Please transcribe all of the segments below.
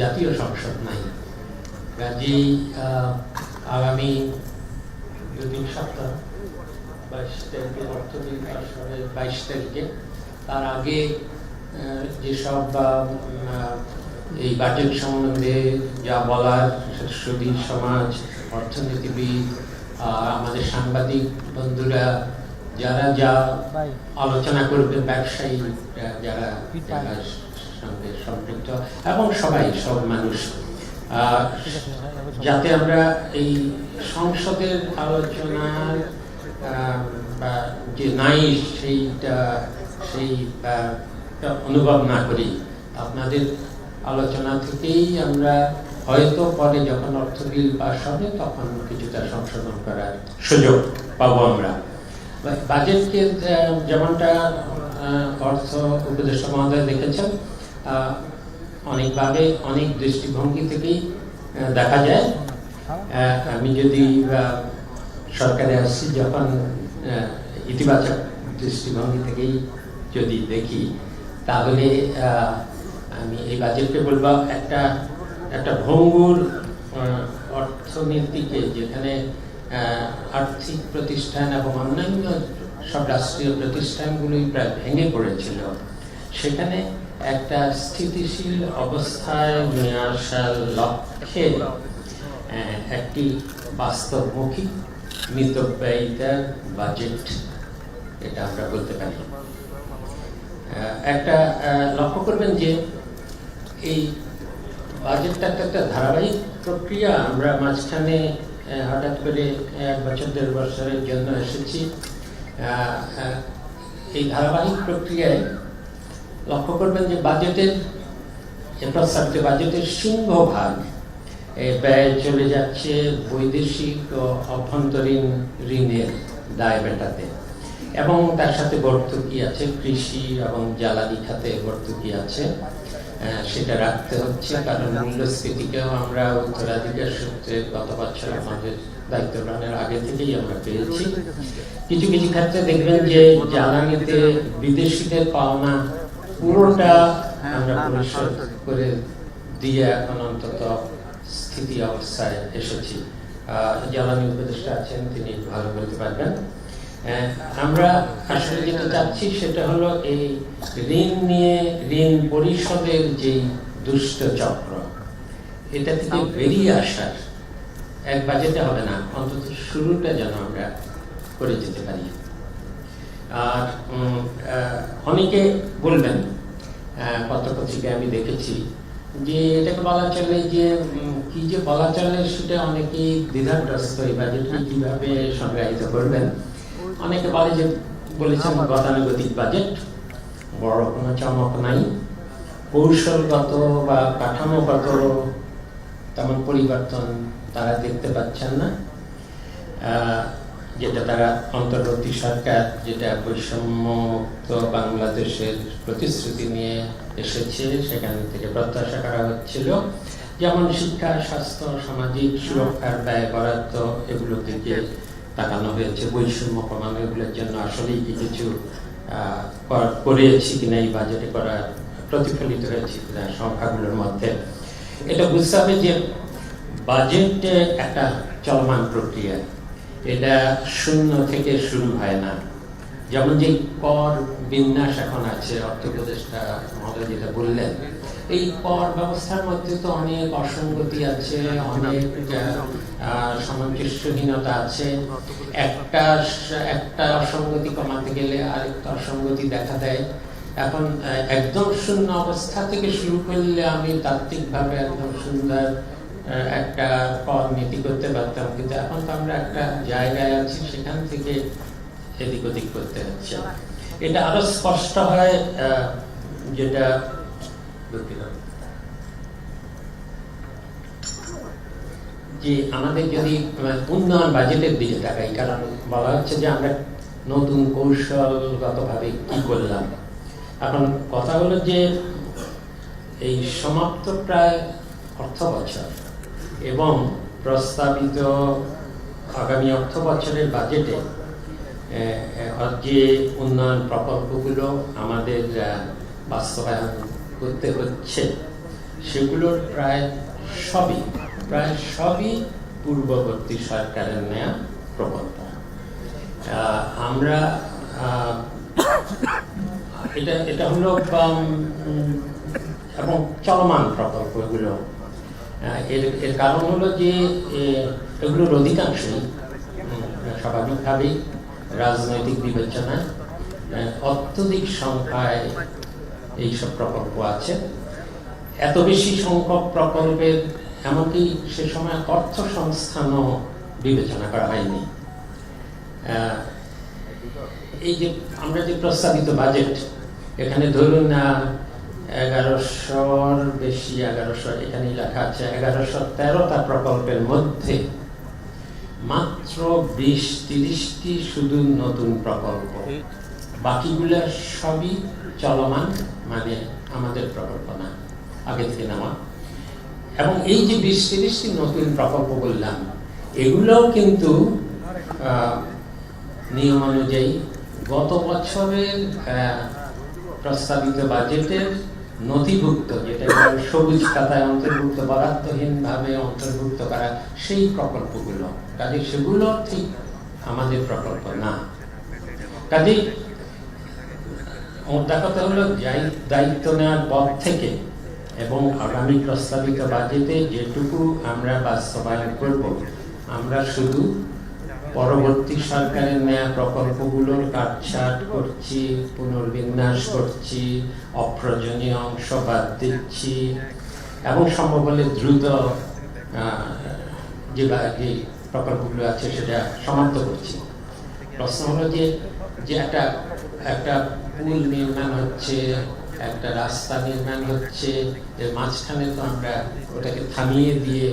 জাতীয় সংসদ নাই। কাজেই আগামী দু তিন সপ্তাহ, বাইশ তারিখে অর্থনীতি বাইশ তারিখে, তার আগে যেসব এই বাজেট সম্বন্ধে যা বলার সুদীর সমাজ, অর্থনীতিবিদ আমাদের সাংবাদিক বন্ধুরা, যারা যা আলোচনা করবে ব্যবসায়ী যারা যারা সঙ্গে সম্পৃক্ত এবং সবাই সব মানুষ। যাতে আমরা এই সংসদের আলোচনার বা যে নাই সেইটা, সেই অনুভব না করি। আপনাদের আলোচনা থেকেই আমরা হয়তো পরে যখন অর্থ বিল পাশ হবে তখন কিছুটা সংশোধন করার সুযোগ পাবো আমরা। বাজেটকে যেমনটা অর্থ উপদেষ্টা মহোদয় দেখেছেন অনেকভাবে অনেক দৃষ্টিভঙ্গি থেকেই দেখা যায়। আমি যদি সরকারে আসছি যখন ইতিবাচক দৃষ্টিভঙ্গি থেকেই যদি দেখি, তাহলে আমি এই বাজেটকে বলব একটা একটা ভঙ্গুর অর্থনীতিকে যেখানে আর্থিক প্রতিষ্ঠান এবং অন্যান্য সব রাষ্ট্রীয় প্রতিষ্ঠানগুলোই প্রায় ভেঙে পড়েছিল, সেখানে একটা স্থিতিশীল অবস্থায় নিয়ে আসার লক্ষ্যে একটি বাস্তবমুখী মিতব্যয়িতার বাজেট এটা আমরা বলতে পারি। একটা লক্ষ্য করবেন যে এই বাজেটটা একটা একটা ধারাবাহিক প্রক্রিয়া। আমরা মাঝখানে হঠাৎ করে এক বছর, দেড় বছরের জন্য এসেছি। এই ধারাবাহিক প্রক্রিয়ায় লক্ষ্য করবেন যে বাজেটের ইনফ্রাস্ট্রাকচার বাজেটের সিংহভাগ ব্যয় চলে যাচ্ছে বৈদেশিক অভ্যন্তরীণ ঋণের দায় মেটাতে এবং তার সাথে ভর্তুকি আছে, কৃষি এবং জ্বালানি খাতে ভর্তুকি আছে। সেটা রাখতে হচ্ছে, কারণ মূল্যস্ফীতিকেও আমরা উত্তরাধিকার সূত্রে গত বছর আমাদের দায়িত্ব গ্রহণের আগে থেকেই আমরা পেয়েছি। কিছু কিছু ক্ষেত্রে দেখবেন যে জ্বালানিতে বিদেশিদের পাওনা পুরোটা আমরা পরিশোধ করে দিয়ে এখন অন্তত স্থিতি অবস্থায় এসেছি। জ্বালানি উপদেষ্টা আছেন তিনি ভালো বলতে পারবেন। আমরা আসলে যেটা চাচ্ছি সেটা হলো এই ঋণ নিয়ে ঋণ পরিশোধের যে দুষ্ট চক্র এটা থেকে বেরিয়ে আসার এক বাজেটে হবে না অন্তত শুরুটা যেন আমরা করে যেতে পারি। আর অনেকে বলবেন পত্রপত্রিকায় আমি দেখেছি যে এটাকে বলা চলে যে কি যে বলা চলে সেটা অনেকেই দ্বিধাগ্রস্ত এই বাজেটকে কীভাবে সংজ্ঞায়িত করবেন। অনেকে বলে যে বলেছেন গতানুগতিক বাজেট বড় কোনো চমক নাই। কৌশলগত বা কাঠামোগত তেমন পরিবর্তন তারা দেখতে পাচ্ছেন না। যেটা তারা অন্তর্বর্তী সরকার, যেটা বৈষম্যমুক্ত বাংলাদেশের প্রতিশ্রুতি নিয়ে এসেছে, সেখান থেকে প্রত্যাশা করা হচ্ছিল। যেমন শিক্ষা, স্বাস্থ্য, সামাজিক সুরক্ষার ব্যয় বরাদ্দ এগুলোর দিকে তাকানো হয়েছে। বৈষম্য কমানো এগুলোর জন্য আসলেই কি কিছু করেছি কিনা, এই বাজেটে করা প্রতিফলিত হয়েছে কিনা সংখ্যাগুলোর মধ্যে। এটা বুঝতে হবে যে বাজেট একটা চলমান প্রক্রিয়া। এটা শূন্য থেকে শুরু হয় না। যেমন যে কর বিন্যাস এখন আছে অর্থ উপদেষ্টা মহোদয় যেটা বললেন, এই কর ব্যবস্থার মধ্যে তো অনেক অসঙ্গতি আছে, অনেক সামঞ্জস্যহীনতা আছে। একটা একটা অসঙ্গতি কমাতে গেলে আরেকটা অসঙ্গতি দেখা দেয়। এখন একদম শূন্য অবস্থা থেকে শুরু করলে আমি তাত্ত্বিকভাবে একদম সুন্দর একটা নীতি করতে পারতাম। কিন্তু এখন তো আমরা একটা জায়গায় আছি, সেখান থেকে এদিক ওদিক করতে হচ্ছে। এটা আরও স্পষ্ট হয় যেটা। যে আমাদের যদি উন্নয়ন বাজেটের দিকে তাকাই, কারণ বলা হচ্ছে যে আমরা নতুন কৌশলগতভাবে কি করলাম। এখন কথা হলো যে এই সমাপ্ত প্রায় অর্থ বছর এবং প্রস্তাবিত আগামী অর্থ বছরের বাজেটে যে উন্নয়ন প্রকল্পগুলো আমাদের বাস্তবায়ন করতে হচ্ছে সেগুলোর প্রায় সবই প্রায় সবই পূর্ববর্তী সরকারের নেয়া প্রকল্প। আমরা এটা এটা হলো এবং চলমান প্রকল্প এগুলো আহ, এর এর কারণ হলো যে এগুলোর অধিকাংশই স্বাভাবিকভাবেই রাজনৈতিক বিবেচনায় অত্যধিক সংখ্যায় এইসব প্রকল্প আছে। এত বেশি সংখ্যক প্রকল্পের এমনকি সে সময় অর্থ সংস্থানও বিবেচনা করা হয়নি। এই যে, আমরা যে প্রস্তাবিত বাজেট, এখানে ধরুন এগারোশোর বেশি এগারোশো এখানে লেখা আছে এগারোশো তেরোটা প্রকল্পের মধ্যে মাত্র বিশ তিরিশটি শুধু নতুন প্রকল্প। বাকিগুলো সবই চলমান মানে আমাদের প্রকল্প না আগে থেকে নেওয়া। এবং এই যে বিশ তিরিশটি নতুন প্রকল্প বললাম এগুলোও কিন্তু নিয়ম অনুযায়ী গত বছরের প্রস্তাবিত বাজেটের নথিভুক্ত, যেটা সবুজ খাতায় অন্তর্ভুক্ত বরাদ্দহীন ভাবে অন্তর্ভুক্ত করা, সেই প্রকল্পগুলো। কাজে সেগুলো ঠিক আমাদের প্রকল্প না। কাজে মোদ্দা কথা হলো দায়িত্ব নেওয়ার পর থেকে এবং আগামী প্রস্তাবিত বাজেটে যেটুকু আমরা বাস্তবায়ন করব, আমরা শুধু পরবর্তী সরকারের নেয়া প্রকল্পগুলোর কাটছাট করছি, পুনর্বিন্যাস করছি, অপ্রয়োজনীয় অংশ বাদ দিচ্ছি এবং সম্ভব হলে দ্রুত যে প্রকল্পগুলো আছে সেটা সমাপ্ত করছি। প্রশ্ন হলো যে যে একটা একটা পুল নির্মাণ হচ্ছে, একটা রাস্তা নির্মাণ হচ্ছে, এর মাঝখানে তো আমরা ওটাকে থামিয়ে দিয়ে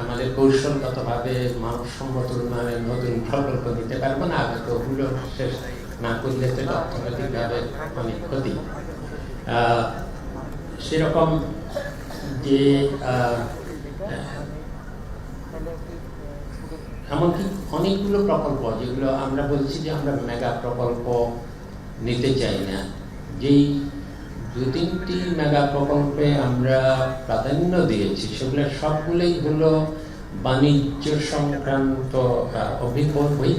আমাদের কৌশলগতভাবে মানবসম্মত উন্নয়নের নতুন প্রকল্প দিতে পারব না, আগে তো ওগুলো শেষ না করলে তো অর্থনৈতিকভাবে অনেক ক্ষতি। সেরকম যে এমনকি অনেকগুলো প্রকল্প, যেগুলো আমরা বলছি যে আমরা মেগা প্রকল্প নিতে চাই না, যেই দু তিনটি মেগা প্রকল্পে আমরা প্রাধান্য দিয়েছি। সেগুলো সবগুলোই হলো বাণিজ্য সংক্রান্ত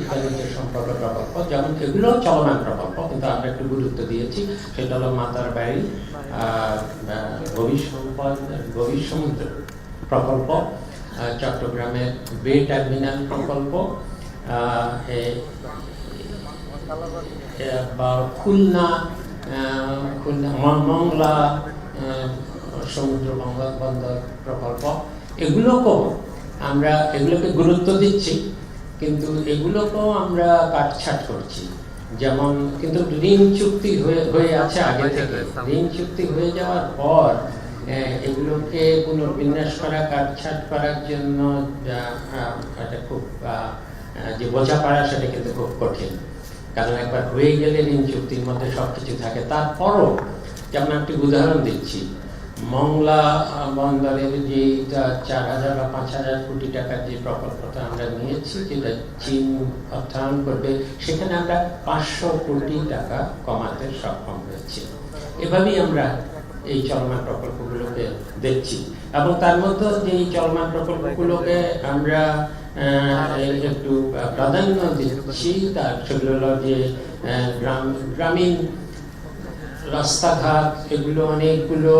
বাণিজ্য সম্পর্ক প্রকল্প, যেমন এগুলো চলমান প্রকল্প। কিন্তু আমরা একটু গুরুত্ব দিয়েছি, সেটা হলো মাতার বাড়ি গভীর সম্পদ, গভীর সমুদ্র প্রকল্প চট্টগ্রামের বে টার্মিনাল প্রকল্প খুলনা মংলা সমুদ্র বন্দর বন্দর প্রকল্প এগুলোকেও আমরা এগুলোকে গুরুত্ব দিচ্ছি কিন্তু এগুলোকেও আমরা কাটছাট করছি। যেমন কিন্তু ঋণ চুক্তি হয়ে হয়ে আছে আগে থেকে। ঋণ চুক্তি হয়ে যাওয়ার পর এগুলোকে পুনর্বিন্যাস করা কাটছাট করার জন্য একটা খুব যে বোঝাপড়া সেটা কিন্তু খুব কঠিন। কারণ একবার হয়ে গেলে ঋণ চুক্তির মধ্যে সবকিছু থাকে। তারপরও যেমন একটি উদাহরণ দিচ্ছি। মংলা বন্দরের যে চার হাজার বা পাঁচ হাজার কোটি টাকার যে প্রকল্পটা আমরা নিয়েছি, যেটা চীন অর্থায়ন করবে, সেখানে আমরা পাঁচশো কোটি টাকা কমাতে সক্ষম হয়েছি। এভাবেই আমরা এই চলমান প্রকল্পগুলোকে দেখছি। এবং তার মধ্যে যে চলমান প্রকল্পগুলোকে আমরা একটু প্রাধান্য দিচ্ছি, তার সেগুলো হলো যে গ্রাম, গ্রামীণ রাস্তাঘাট, এগুলো অনেকগুলো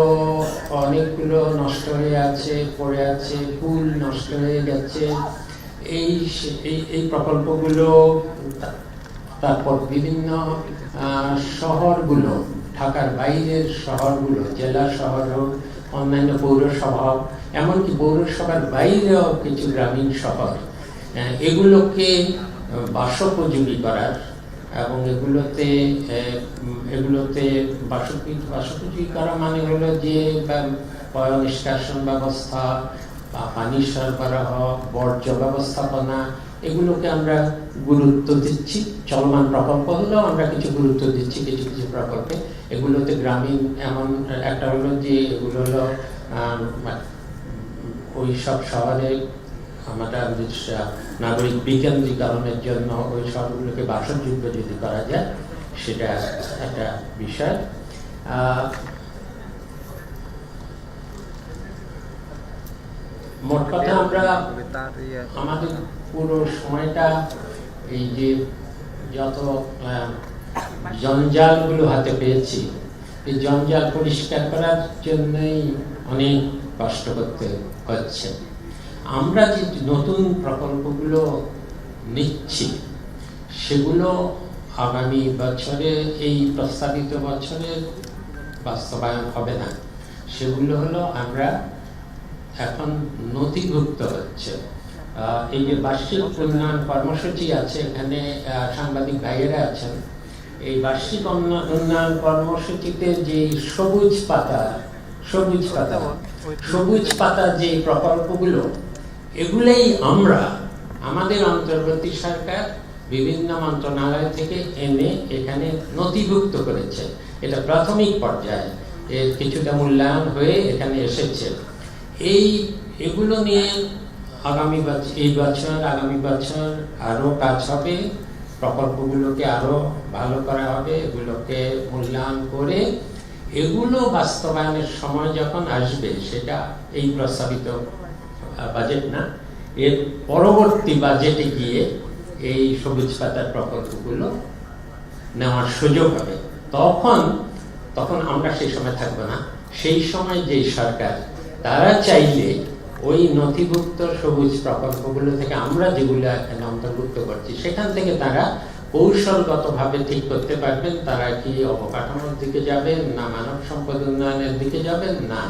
অনেকগুলো নষ্ট হয়ে আছে, পড়ে আছে, পুল নষ্ট হয়ে গেছে এই এই প্রকল্পগুলো, তারপর বিভিন্ন শহরগুলো, ঢাকার বাইরের শহরগুলো জেলা শহর হোক অন্যান্য পৌরসভা, এমনকি পৌরসভার বাইরেও কিছু গ্রামীণ শহর এগুলোকে বাসোপযোগী করার এবং এগুলোতে এগুলোতে বাসোপযোগী করা মানে হলো যে পয় নিষ্কাশন ব্যবস্থা পানি সরবরাহ, বর্জ্য ব্যবস্থাপনা এগুলোকে আমরা গুরুত্ব দিচ্ছি। চলমান প্রকল্প হলেও আমরা কিছু গুরুত্ব দিচ্ছি কিছু কিছু প্রকল্পে। এগুলোতে গ্রামীণ এমন একটা হলো যে এগুলো হলো ওই সব শহরে আমরা নাগরিক বিকেন্দ্রীকরণের জন্য ওই শহরগুলোকে বাসযোগ্য যদি করা যায় সেটা একটা বিষয়। আহ, মোট কথা আমরা ইয়ে আমাদের পুরো সময়টা এই যে যত জঞ্জালগুলো হাতে পেয়েছি, এই জঞ্জাল পরিষ্কার করার জন্যই অনেক কষ্ট করতে হচ্ছে। আমরা যে নতুন প্রকল্পগুলো নিচ্ছি, সেগুলো আগামী বছরে, এই প্রস্তাবিত বছরের বাস্তবায়ন হবে না। সেগুলো হলো আমরা এখন নথিভুক্ত হচ্ছে। এই যে বার্ষিক উন্নয়ন কর্মসূচি আছে, এখানে সাংবাদিক ভাইয়েরা আছেন। এই বার্ষিক উন্ন- উন্নয়ন কর্মসূচিতে যে সবুজ পাতা সবুজ পাতা সবুজ পাতা যে প্রকল্পগুলো, এগুলোই আমরা, আমাদের অন্তর্বর্তী সরকার বিভিন্ন মন্ত্রণালয় থেকে এনে এখানে নথিভুক্ত করেছে। এটা প্রাথমিক পর্যায়ে, এর কিছুটা মূল্যায়ন হয়ে এখানে এসেছে। এই, এগুলো নিয়ে আগামী এই বছর, আগামী বছর আরও কাজ হবে। প্রকল্পগুলোকে আরও ভালো করা হবে, এগুলোকে মূল্যায়ন করে। এগুলো বাস্তবায়নের সময় যখন আসবে, সেটা এই প্রস্তাবিত বাজেট না, এর পরবর্তী বাজেটে গিয়ে এই সবুজ পাতার প্রকল্পগুলো নেওয়ার সুযোগ হবে। তখন তখন আমরা সেই সময় থাকব না। সেই সময় যেই সরকার, তারা চাইলে ওই নথিভুক্ত সবুজ প্রকল্পগুলো থেকে আমরা যেগুলো এখানে অন্তর্ভুক্ত করছি, সেখান থেকে তারা কৌশলগতভাবে ঠিক করতে পারবেন, তারা কি অবকাঠামোর দিকে যাবেন, না মানব সম্পদ উন্নয়নের দিকে যাবেন, না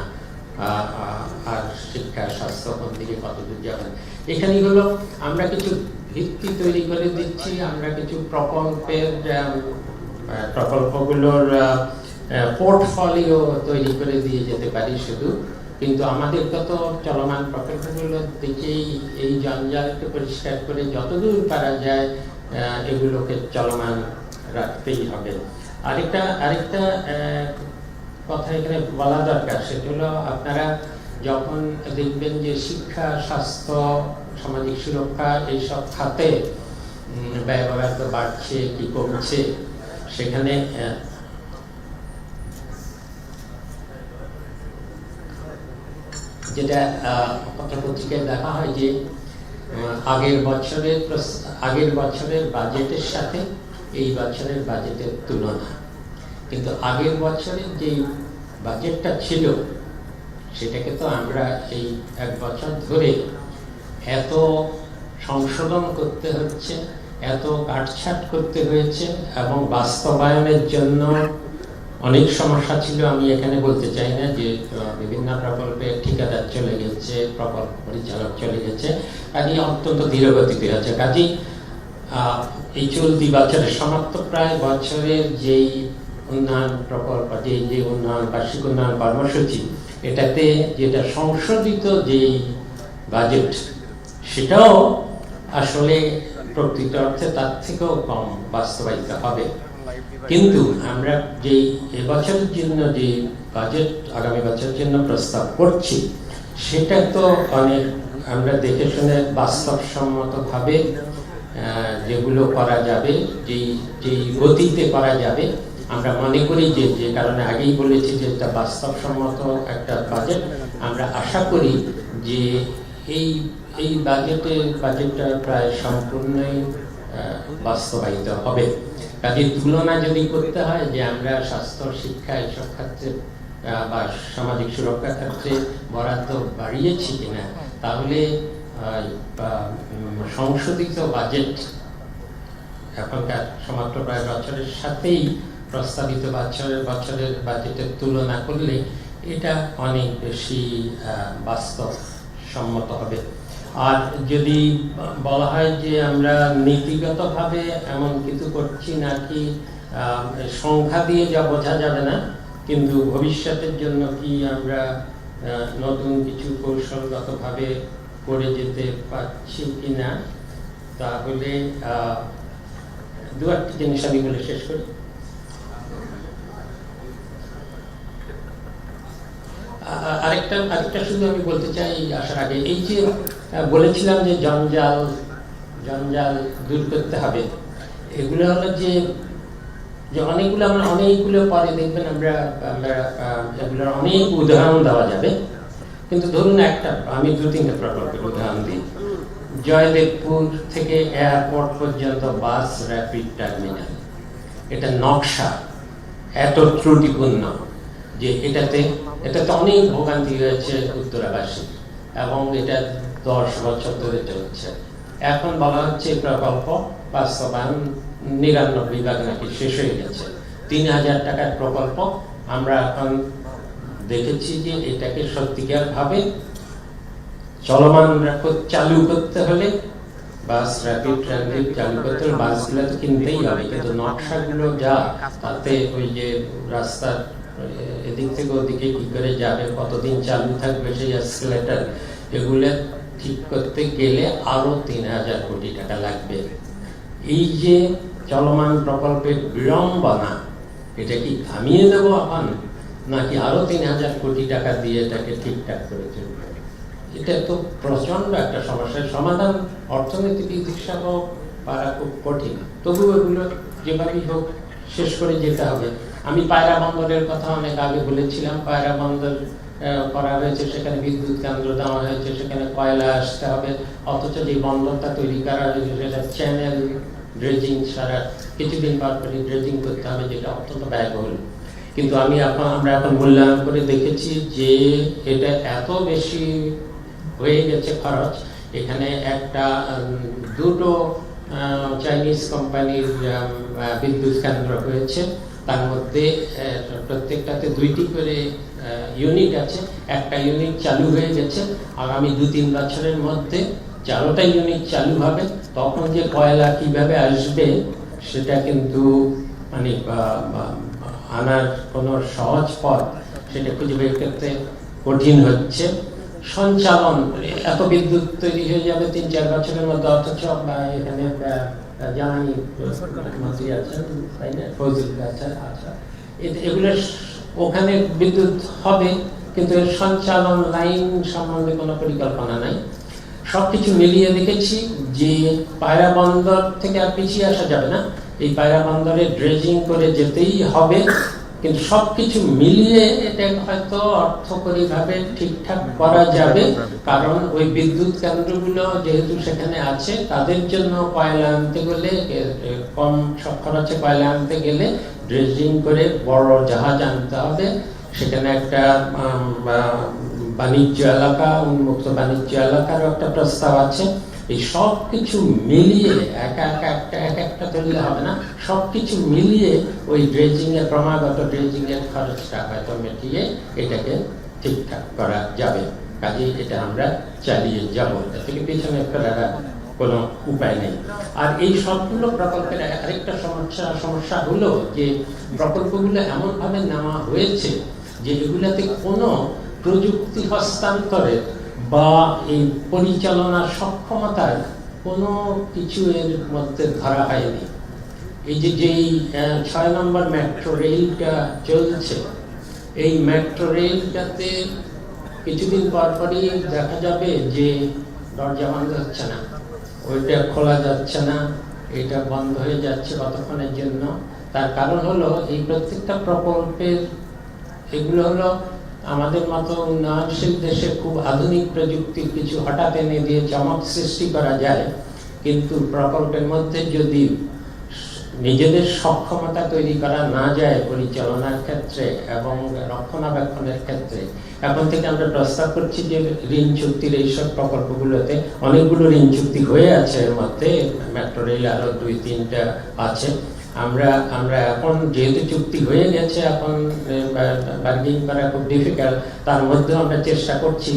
আর শিক্ষা, স্বাস্থ্য দিকে কতদূর যাবেন। এখানে হলো, আমরা কিছু ভিত্তি তৈরি করে দিচ্ছি, আমরা কিছু প্রকল্পের প্রকল্পগুলোর পোর্টফোলিও তৈরি করে দিয়ে যেতে পারি শুধু। কিন্তু আমাদের তো চলমান প্রকল্পগুলোর দিকেই এই জঞ্জালকে পরিষ্কার করে যতদূর পারা যায় এগুলোকে চলমান রাখতেই হবে। আরেকটা আরেকটা কথা এখানে বলা দরকার, সেটা হলো আপনারা যখন দেখবেন যে শিক্ষা, স্বাস্থ্য, সামাজিক সুরক্ষা এইসব খাতে ব্যয় বাড়ছে, কি কমছে, সেখানে যেটা আহ, পত্রপত্রিকায় দেখা হয় যে আগের বছরের আগের বছরের বাজেটের সাথে এই বছরের বাজেটের তুলনা। কিন্তু আগের বছরের যে বাজেটটা ছিল সেটাকে তো আমরা এই এক বছর ধরে এত সংশোধন করতে হচ্ছে এত কাটছাট করতে হয়েছে এবং বাস্তবায়নের জন্য অনেক সমস্যা ছিল আমি এখানে বলতে চাই না যে বিভিন্ন প্রকল্পে ঠিকাদার চলে গেছে প্রকল্প পরিচালক চলে গেছে কাজে অত্যন্ত ধীরগতিতে আছে। আহ, এই চলতি বছরের সমাপ্ত প্রায় বছরের যেই উন্নয়ন প্রকল্প যে যে উন্নয়ন বার্ষিক উন্নয়ন কর্মসূচি এটাতে যেটা সংশোধিত যেই বাজেট সেটাও আসলে প্রকৃত অর্থে তার থেকেও কম বাস্তবায়িত হবে। কিন্তু আমরা যে এবছরের জন্য যে বাজেট আগামী বছরের জন্য প্রস্তাব করছি, সেটা তো অনেক আমরা দেখে শুনে বাস্তবসম্মতভাবে যেগুলো করা যাবে, যেই যেই গতিতে করা যাবে, আমরা মনে করি যে যে কারণে আগেই বলেছি যে এটা বাস্তবসম্মত একটা বাজেট আমরা আশা করি যে এই এই বাজেটে বাজেটটা প্রায় সম্পূর্ণই বাস্তবায়িত হবে। কাজে তুলনা যদি করতে হয় যে আমরা স্বাস্থ্য শিক্ষা, এসব ক্ষেত্রে বা সামাজিক সুরক্ষা ক্ষেত্রে বরাদ্দ বাড়িয়েছি কিনা, তাহলে সংশোধিত বাজেট এখনকার সমাপ্ত প্রায় বছরের সাথেই প্রস্তাবিত বছরের বছরের বাজেটের তুলনা করলে এটা অনেক বেশি বাস্তব সম্মত হবে। আর যদি বলা হয় যে আমরা নীতিগতভাবে এমন কিছু করছি নাকি সংখ্যা দিয়ে যা বোঝা যাবে না কিন্তু ভবিষ্যতের জন্য কি আমরা নতুন কিছু কৌশলগতভাবে করে যেতে পারছি কিনা তাহলে আহ, দু একটি জিনিস আমি বলে শেষ করি। আরেকটা আরেকটা শুধু আমি বলতে চাই আসার আগে এই যে বলেছিলাম যে জঞ্জাল জঞ্জাল দূর করতে হবে। এগুলো হলো যে যে অনেকগুলো আমরা, অনেকগুলো পরে দেখবেন আমরা আমরা এগুলোর অনেক উদাহরণ দেওয়া যাবে। কিন্তু ধরুন একটা, আমি দু তিনটে প্রকল্পের উদাহরণ দিই। জয়দেবপুর থেকে এয়ারপোর্ট পর্যন্ত বাস র্যাপিড টার্মিনাল এটা নকশা, এত ত্রুটিপূর্ণ যে এটাতে এটাতে অনেক ভোগান্তি হয়েছে উত্তরাবাসী। এবং এটা দশ বছর ধরে চলছে এখন বলা হচ্ছে প্রকল্প বাস্তবায়ন নিরানব্বই ভাগ নাকি শেষ হয়ে গেছে। তিন হাজার টাকার প্রকল্প আমরা এখন দেখেছি যে এটাকে সত্যিকার ভাবে চলমান চালু করতে হলে বাস র্যাপিড ট্রানজিট চালু করতে হলে বাসগুলো তো কিনতেই হবে। কিন্তু নকশাগুলো যা, তাতে ওই যে রাস্তার এদিক থেকে ওদিকে কি করে যাবে, কতদিন চালু থাকবে সেই এসকেলেটার এগুলো ঠিক করতে গেলে আরও তিন হাজার কোটি টাকা লাগবে। এই যে চলমান প্রকল্পের বিড়ম্বনা এটা কি থামিয়ে দেবো এখন নাকি আরও তিন হাজার কোটি টাকা দিয়ে এটাকে ঠিকঠাক করে চলবে এটা তো প্রচণ্ড একটা সমস্যার সমাধান। অর্থনীতিবিদ হিসাবেও পারা খুব কঠিন। তবু এগুলো যেভাবেই হোক শেষ করে যেতে হবে। আমি পায়রা বন্দরের কথা অনেক আগে বলেছিলাম, পায়রা বন্দর করা হয়েছে, সেখানে বিদ্যুৎ কেন্দ্র দেওয়া হয়েছে, সেখানে কয়লা আসতে হবে। অথচ যে বন্দরটা তৈরি করা হয়েছে, সেটা চ্যানেল ড্রেজিং ছাড়া কিছুদিন পর পরই ড্রেজিং করতে হবে, যেটা অত্যন্ত ব্যয়বহুল। কিন্তু আমি এখন, আমরা এখন মূল্যায়ন করে দেখেছি যে এটা এত বেশি হয়ে গেছে খরচ। এখানে একটা দুটো চাইনিজ কোম্পানির বিদ্যুৎ কেন্দ্র হয়েছে। তার মধ্যে প্রত্যেকটাতে দুইটি করে ইউনিট আছে। একটা ইউনিট চালু হয়ে গেছে। আগামী দু তিন বছরের মধ্যে চারোটা ইউনিট চালু হবে। তখন যে কয়লা কীভাবে আসবে, সেটা কিন্তু মানে আনার কোনো সহজ পথ সেটা খুঁজে বের করতে কঠিন হচ্ছে। সঞ্চালন, এত বিদ্যুৎ তৈরি হয়ে যাবে তিন চার বছরের মধ্যে, অথচ এখানে মন্ত্রী আছেন, তাই না? ফজল আছেন আচ্ছা। এগুলো ওখানে বিদ্যুৎ হবে, কিন্তু এর সঞ্চালন লাইন সম্বন্ধে কোনো পরিকল্পনা নাই। সবকিছু মিলিয়ে দেখেছি যে পায়রা বন্দর থেকে আর পিছিয়ে আসা যাবে না। এই পায়রা বন্দরে ড্রেজিং করে যেতেই হবে। কিন্তু সবকিছু মিলিয়ে এটা হয়তো অর্থকরী ভাবে ঠিকঠাক করা যাবে। কারণ ওই বিদ্যুৎ কেন্দ্রগুলো যেহেতু সেখানে আছে তাদের জন্য কয়লা আনতে গেলে কম সব খরচে কয়লা আনতে গেলে ড্রেজিং করে বড় জাহাজ আনতে হবে। সেখানে একটা বাণিজ্য এলাকা উন্মুক্ত বাণিজ্য এলাকারও একটা প্রস্তাব আছে। এই সব কিছু মিলিয়ে একা একা একটা এক একটা তুললে হবে না। সব কিছু মিলিয়ে ওই ড্রেজিং এর ক্রমাগত ড্রেজিং এর খরচটা হয়তো মিটিয়ে এটাকে ঠিকঠাক করা যাবে। কাজেই এটা আমরা চালিয়ে যাব। এটা থেকে পেছনে আর কোনো উপায় নেই। আর এই সবগুলো প্রকল্পের আরেকটা সমস্যা সমস্যা হলো যে প্রকল্পগুলো এমন ভাবে নেওয়া হয়েছে যে এগুলাতে কোনো প্রযুক্তি হস্তান্তরের বা এই পরিচালনার সক্ষমতার কোনো কিছু এর মধ্যে ধরা হয়নি। এই যে যেই ছয় নম্বর মেট্রো রেলটা চলছে, এই মেট্রো রেলটাতে কিছুদিন পর পরই দেখা যাবে যে দরজা বন্ধ হচ্ছে না। ওইটা খোলা যাচ্ছে না, এটা বন্ধ হয়ে যাচ্ছে কতক্ষণের জন্য? তার কারণ হলো এই প্রত্যেকটা প্রকল্পের, এগুলো হলো আমাদের মতো উন্নয়নশীল দেশে খুব আধুনিক প্রযুক্তির কিছু হঠাৎ এনে দিয়ে চমক সৃষ্টি করা যায়, কিন্তু প্রকল্পের মধ্যে যদি নিজেদের সক্ষমতা তৈরি করা না যায় পরিচালনার ক্ষেত্রে এবং রক্ষণাবেক্ষণের ক্ষেত্রে, এখন থেকে আমরা প্রস্তাব করছি যে ঋণ চুক্তির এইসব প্রকল্পগুলোতে অনেকগুলো ঋণ চুক্তি হয়ে আছে, এর মধ্যে মেট্রো রেল আরও দুই, তিনটা আছে। আমরা আমরা এখন যেহেতু চুক্তি হয়ে গেছে এখন বার্গেনিং করা খুব ডিফিকাল্ট তার মধ্যে আমরা চেষ্টা করছি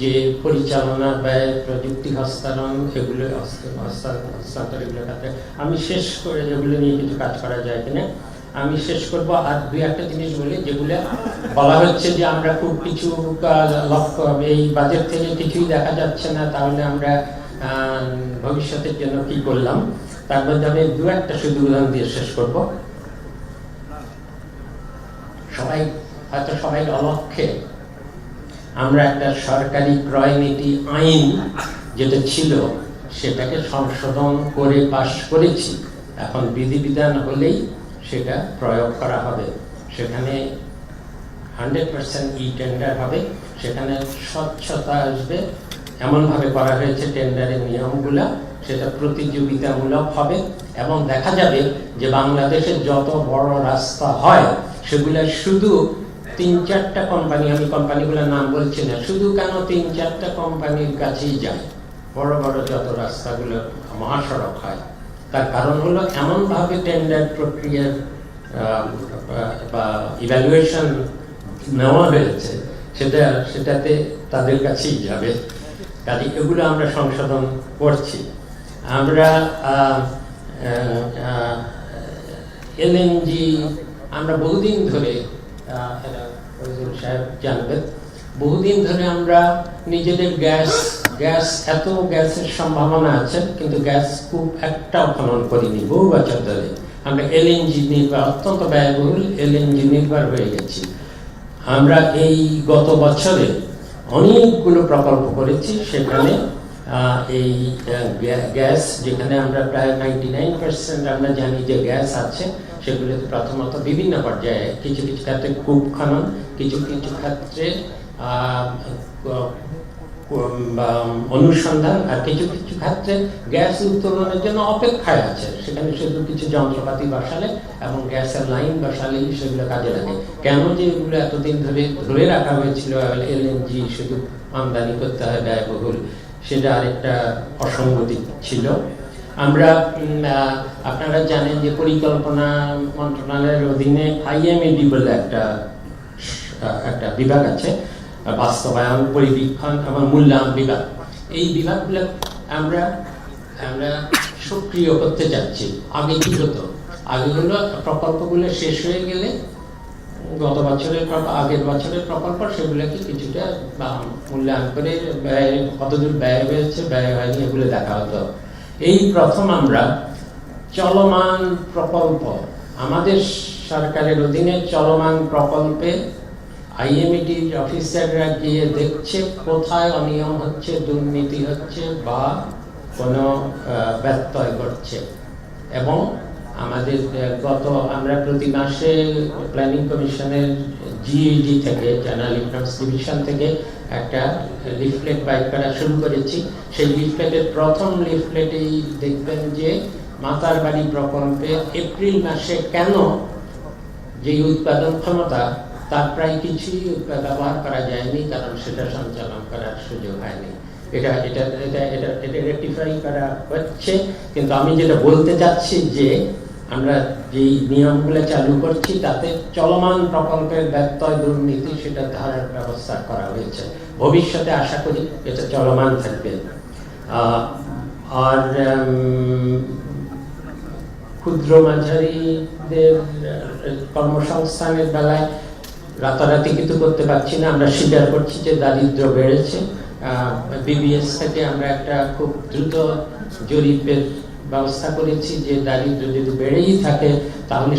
যে পরিচালনা ব্যয়, প্রযুক্তি হস্তান্তরণ এগুলো হস্তান্তর এগুলো কাছে আমি শেষ করে এগুলো নিয়ে কিছু কাজ করা যায় কিনা, আমি শেষ করব। আর দুই একটা জিনিস বলি, যেগুলো বলা হচ্ছে যে আমরা খুব কিছু লক্ষ্য এই বাজেট থেকে কিছুই দেখা যাচ্ছে না, তাহলে আমরা ভবিষ্যতের জন্য কি করলাম? তার মধ্যে আমি দু একটা শুধু উদাহরণ দিয়ে শেষ করব। সবাই, হয়তো সবাই অলক্ষে। আমরা একটা সরকারি ক্রয় নীতি আইন যেটা ছিল, সেটাকে সংশোধন করে পাশ করেছি। এখন বিধিবিধান হলেই সেটা প্রয়োগ করা হবে। সেখানে হান্ড্রেড পার্সেন্ট ই টেন্ডার হবে। সেখানে স্বচ্ছতা আসবে। এমনভাবে করা হয়েছে টেন্ডারের নিয়মগুলা। সেটা প্রতিযোগিতামূলক হবে এবং দেখা যাবে যে বাংলাদেশের যত বড় রাস্তা হয়, সেগুলো শুধু তিন চারটা কোম্পানি আমি কোম্পানিগুলোর নাম বলছি না, শুধু কেন তিন চারটা কোম্পানির কাছেই যায়? বড় বড় যত রাস্তাগুলো মহাসড়ক হয়, তার কারণ হলো এমনভাবে টেন্ডার প্রক্রিয়ার বা ইভ্যালুয়েশন নেওয়া হয়েছে, সেটা, সেটাতে তাদের কাছেই যাবে। কাজে এগুলো আমরা সংশোধন করছি। আমরা এলএনজি, আমরা বহুদিন ধরে সাহেব জানবেন, বহুদিন ধরে আমরা নিজেদের গ্যাস গ্যাস, এত গ্যাসের সম্ভাবনা আছে, কিন্তু গ্যাস খুব একটাও খনন করিনি বহু বছর ধরে। আমরা এলএনজি নির্ভর, অত্যন্ত ব্যয়বহুল এলএনজি নির্ভর হয়ে গেছি। আমরা এই গত বছরে অনেকগুলো প্রকল্প করেছি, সেখানে এই গ্যাস যেখানে আমরা প্রায় নাইনটি নাইন পার্সেন্ট আমরা জানি যে গ্যাস আছে সেগুলোতে প্রথমত বিভিন্ন পর্যায়ে, কিছু কিছু ক্ষেত্রে কূপ খনন, কিছু কিছু ক্ষেত্রে অনুসন্ধান, আর কিছু কিছু ক্ষেত্রে গ্যাস উত্তোলনের জন্য অপেক্ষায় আছে। সেখানে শুধু কিছু যন্ত্রপাতি বসালে এবং গ্যাসের লাইন বসালেই সেগুলো কাজে লাগে। কেন যে এগুলো এতদিন ধরে ধরে রাখা হয়েছিল? এল এলএনজি শুধু আমদানি করতে হয় ব্যয়বহুল। সেটা আরেকটা অসঙ্গতি ছিল। আমরা আপনারা জানেন যে পরিকল্পনা মন্ত্রণালয়ের অধীনে আইএমএডি বলে একটা একটা বিভাগ আছে, বাস্তবায়ন, পরিবীক্ষণ এবং মূল্যায়ন বিভাগ। এই বিভাগগুলো আমরা আমরা সক্রিয় করতে চাচ্ছি। আগে কি হতো? আগে হলো প্রকল্পগুলো শেষ হয়ে গেলে গত বছরের আগের বছরের প্রকল্প সেগুলোকে কিছুটা মূল্যায়ন করে ব্যয়, কতদূর ব্যয় হয়েছে, ব্যয় হয়নি, এগুলো দেখা হতো। এই প্রথম আমরা চলমান প্রকল্প, আমাদের সরকারের অধীনে চলমান প্রকল্পে আইএমইটির অফিসাররা গিয়ে দেখছে কোথায় অনিয়ম হচ্ছে, দুর্নীতি হচ্ছে বা কোনো ব্যত্যয় ঘটছে। এবং আমাদের গত, আমরা প্রতি মাসে প্ল্যানিং কমিশনের জিইডি থেকে চ্যানেল ইকনমিক্স ডিভিশন থেকে একটা লিফলেট বাইক করা শুরু করেছি। সেই লিফলেটের প্রথম লিফলেটেই দেখবেন যে মাতার বাড়ি প্রকল্পে এপ্রিল মাসে কেন যে উৎপাদন ক্ষমতা, তার প্রায় কিছুই ব্যবহার করা যায়নি, কারণ সেটা সঞ্চালন করার সুযোগ হয়নি। এটা এটা এটা এটা এটা রেকটিফাই করা হচ্ছে। কিন্তু আমি যেটা বলতে চাচ্ছি যে আমরা যেই নিয়মগুলো চালু করছি, তাতে চলমান প্রকল্পের ব্যত্যয় দুর্নীতি সেটা ধরার ব্যবস্থা করা হয়েছে। ভবিষ্যতে আশা করি এটা চলমান থাকবে। আর ক্ষুদ্র মাঝারিদের কর্মসংস্থানের বেলায় রাতারাতি কিছু করতে পারছি না। আমরা স্বীকার করছি যে দারিদ্র্য বেড়েছে। বিবিএস থেকে আমরা একটা খুব দ্রুত জরিপের ব্যবস্থা করেছি যে দারিদ্র যদি বেড়েই থাকে তাহলে